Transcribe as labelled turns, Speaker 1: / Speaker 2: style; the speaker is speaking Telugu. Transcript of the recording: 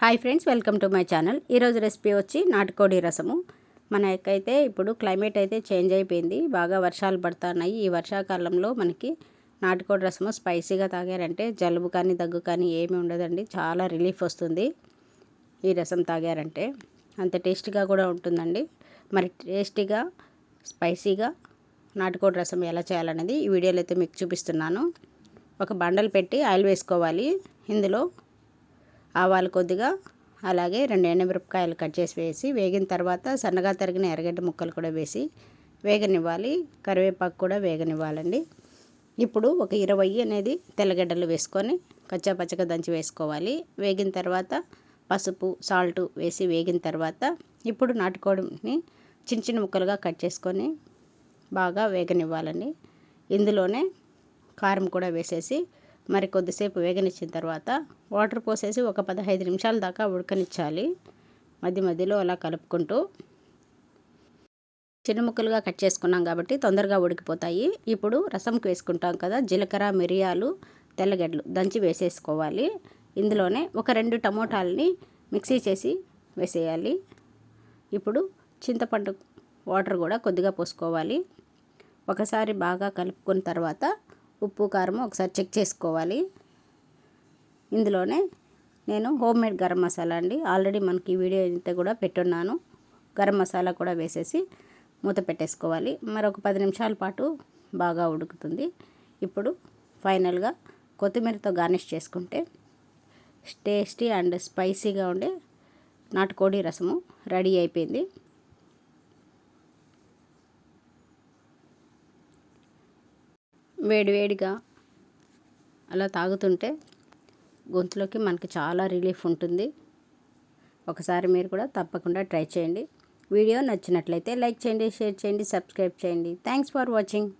Speaker 1: Hi friends welcome to my channel ఈరోజు రెసిపీ వచ్చి నాటుకోడి రసము. మనకైతే ఇప్పుడు క్లైమేట్ అయితే చేంజ్ అయిపోయింది బాగా వర్షాలు పడుతున్నాయి. ఈ వర్షాకాలంలో మనకి నాటుకోడి రసము స్పైసీగా తాగారంటే జలుబు కానీ దగ్గు కానీ ఏమి ఉండదండి. చాలా రిలీఫ్ వస్తుంది ఈ రసం తాగారంటే. అంత టేస్టీగా కూడా ఉంటుందండి. మరి టేస్టీగా స్పైసీగా నాటుకోడి రసం ఎలా చేయాలనేది ఈ వీడియోలో అయితే మీకు చూపిస్తున్నాను. ఒక బండలు పెట్టి ఆయిల్ వేసుకోవాలి. ఇందులో ఆవాలు కొద్దిగా అలాగే రెండు ఎండమిరపకాయలు కట్ చేసి వేసి వేగిన తర్వాత సన్నగా తరిగిన ఎర్రగడ్డ ముక్కలు కూడా వేసి వేగనివ్వాలి. కరివేపాకు కూడా వేగనివ్వాలండి. ఇప్పుడు ఒక ఇరవై అనేది తెల్లగడ్డలు వేసుకొని కచ్చాపచ్చగా దంచి వేసుకోవాలి. వేగిన తర్వాత పసుపు సాల్ట్ వేసి వేగిన తర్వాత ఇప్పుడు నాటుకోడిని చిన్న చిన్న ముక్కలుగా కట్ చేసుకొని బాగా వేగనివ్వాలండి. ఇందులోనే కారం కూడా వేసేసి మరి కొద్దిసేపు వేగనిచ్చిన తర్వాత వాటర్ పోసేసి ఒక పదహైదు నిమిషాల దాకా ఉడకనిచ్చాలి. మధ్య మధ్యలో అలా కలుపుకుంటూ చిన్న ముక్కలుగా కట్ చేసుకున్నాం కాబట్టి తొందరగా ఉడికిపోతాయి. ఇప్పుడు రసంకి వేసుకుంటాం కదా జీలకర్ర మిరియాలు తెల్లగడ్డలు దంచి వేసేసుకోవాలి. ఇందులోనే ఒక రెండు టమోటాలని మిక్సీ చేసి వేసేయాలి. ఇప్పుడు చింతపండు వాటర్ కూడా కొద్దిగా పోసుకోవాలి. ఒకసారి బాగా కలుపుకున్న తర్వాత ఉప్పు కారం ఒకసారి చెక్ చేసుకోవాలి. ఇందులోనే నేను హోమ్ మేడ్ గరం మసాలా అండి. ఆల్రెడీ మనకి వీడియో అయితే కూడా పెట్టున్నాను. గరం మసాలా కూడా వేసేసి మూత పెట్టేసుకోవాలి. మరొక పది నిమిషాల పాటు బాగా ఉడుకుతుంది. ఇప్పుడు ఫైనల్గా కొత్తిమీరతో గార్నిష్ చేసుకుంటే టేస్టీ అండ్ స్పైసీగా ఉండే నాటుకోడి రసము రెడీ అయిపోయింది. వేడివేడిగా అలా తాగుతుంటే గొంతులోకి మనకి చాలా రిలీఫ్ ఉంటుంది. ఒకసారి మీరు కూడా తప్పకుండా ట్రై చేయండి. వీడియో నచ్చినట్లయితే లైక్ చేయండి షేర్ చేయండి సబ్స్క్రైబ్ చేయండి. Thanks for watching.